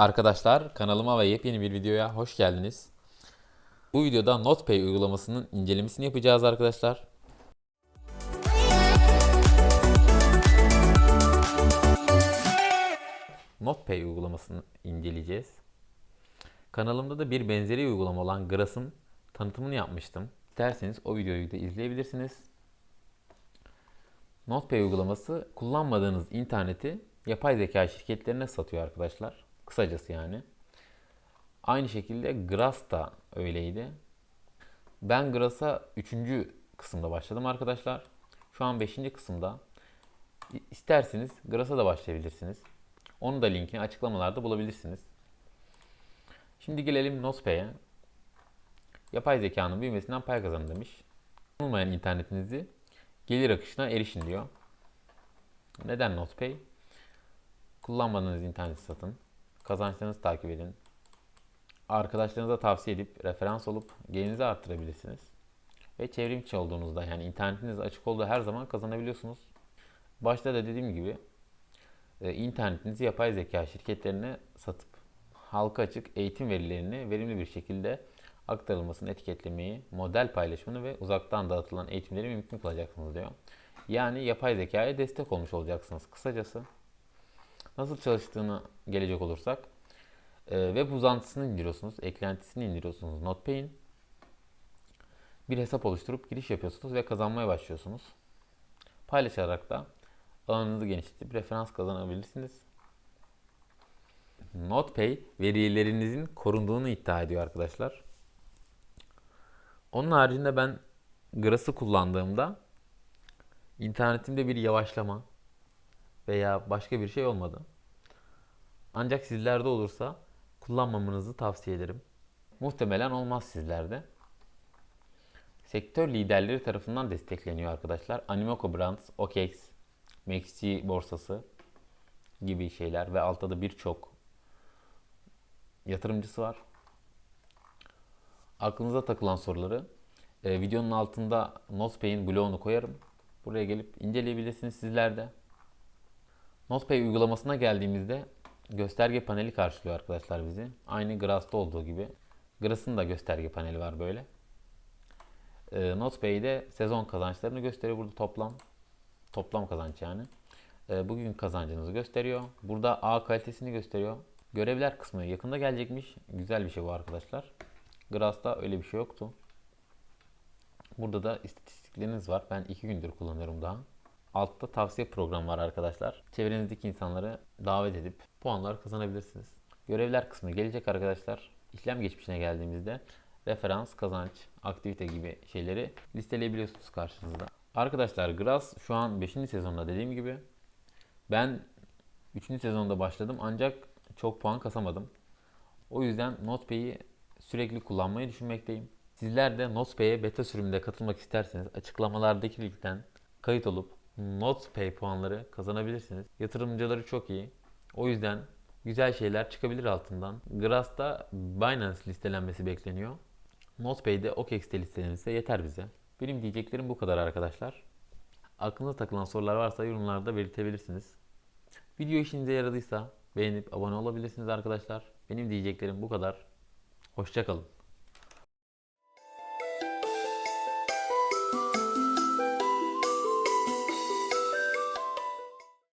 Arkadaşlar kanalıma ve yepyeni bir videoya hoş geldiniz. Bu videoda NotPay uygulamasının incelemesini yapacağız arkadaşlar. NotPay uygulamasını inceleyeceğiz. Kanalımda da bir benzeri uygulama olan Gras'ın tanıtımını yapmıştım. İsterseniz o videoyu da izleyebilirsiniz. NotPay uygulaması kullanmadığınız interneti yapay zeka şirketlerine satıyor arkadaşlar. Kısacası yani. Aynı şekilde Grass da öyleydi. Ben Grass'a 3. kısımda başladım arkadaşlar. Şu an 5. kısımda. İsterseniz Grass'a da başlayabilirsiniz. Onu da linkini açıklamalarda bulabilirsiniz. Şimdi gelelim NotPay'e. Yapay zekanın büyümesinden pay kazanın demiş. Olmayan internetinizi gelir akışına erişin diyor. Neden NotPay? Kullanmadığınız interneti satın. Kazançlarınızı takip edin. Arkadaşlarınıza tavsiye edip referans olup gelirinizi arttırabilirsiniz. Ve çevrimiçi olduğunuzda yani internetiniz açık olduğu her zaman kazanabiliyorsunuz. Başta da dediğim gibi e, internetinizi yapay zeka şirketlerine satıp halka açık eğitim verilerini verimli bir şekilde aktarılmasını, etiketlemeyi, model paylaşımını ve uzaktan dağıtılan eğitimleri mümkün kılacaksınız diyor. Yani yapay zekaya destek olmuş olacaksınız kısacası. Nasıl çalıştığını gelecek olursak e, web uzantısını indiriyorsunuz, eklentisini indiriyorsunuz NotPay'in. Bir hesap oluşturup giriş yapıyorsunuz ve kazanmaya başlıyorsunuz. Paylaşarak da alanınızı genişletip referans kazanabilirsiniz. NotPay verilerinizin korunduğunu iddia ediyor arkadaşlar. Onun haricinde ben Grass'ı kullandığımda internetimde bir yavaşlama veya başka bir şey olmadı. Ancak sizlerde olursa kullanmamanızı tavsiye ederim. Muhtemelen olmaz sizlerde. Sektör liderleri tarafından destekleniyor arkadaşlar. Animoca Brands, OKEx, Maxi borsası gibi şeyler ve altta da birçok yatırımcısı var. Aklınıza takılan soruları e, videonun altında NotPay'in blogunu koyarım. Buraya gelip inceleyebilirsiniz sizler de. NotPay uygulamasına geldiğimizde gösterge paneli karşılıyor arkadaşlar bizi. Aynı Grass'ta olduğu gibi. Grass'ın da gösterge paneli var böyle. E, NotPay'de sezon kazançlarını gösteriyor burada toplam. Toplam kazanç yani. E, bugün kazancınızı gösteriyor. Burada A kalitesini gösteriyor. Görevler kısmı yakında gelecekmiş. Güzel bir şey bu arkadaşlar. Grass'ta öyle bir şey yoktu. Burada da istatistikleriniz var. Ben iki gündür kullanıyorum daha. Altta tavsiye programı var arkadaşlar. Çevrenizdeki insanları davet edip puanlar kazanabilirsiniz. Görevler kısmı gelecek arkadaşlar. İşlem geçmişine geldiğimizde referans, kazanç, aktivite gibi şeyleri listeleyebiliyorsunuz karşınızda. Arkadaşlar Grass şu an 5. sezonda dediğim gibi. Ben 3. sezonda başladım ancak çok puan kasamadım. O yüzden NotPay'i sürekli kullanmayı düşünmekteyim. Sizler de NotPay'e beta sürümünde katılmak isterseniz açıklamalardaki linkten kayıt olup NotPay puanları kazanabilirsiniz. Yatırımcıları çok iyi. O yüzden güzel şeyler çıkabilir altından. Grass'ta Binance listelenmesi bekleniyor. NotPay'de OKEx'te listelenirse yeter bize. Benim diyeceklerim bu kadar arkadaşlar. Aklınıza takılan sorular varsa yorumlarda belirtebilirsiniz. Video işinize yaradıysa beğenip abone olabilirsiniz arkadaşlar. Benim diyeceklerim bu kadar. Hoşçakalın.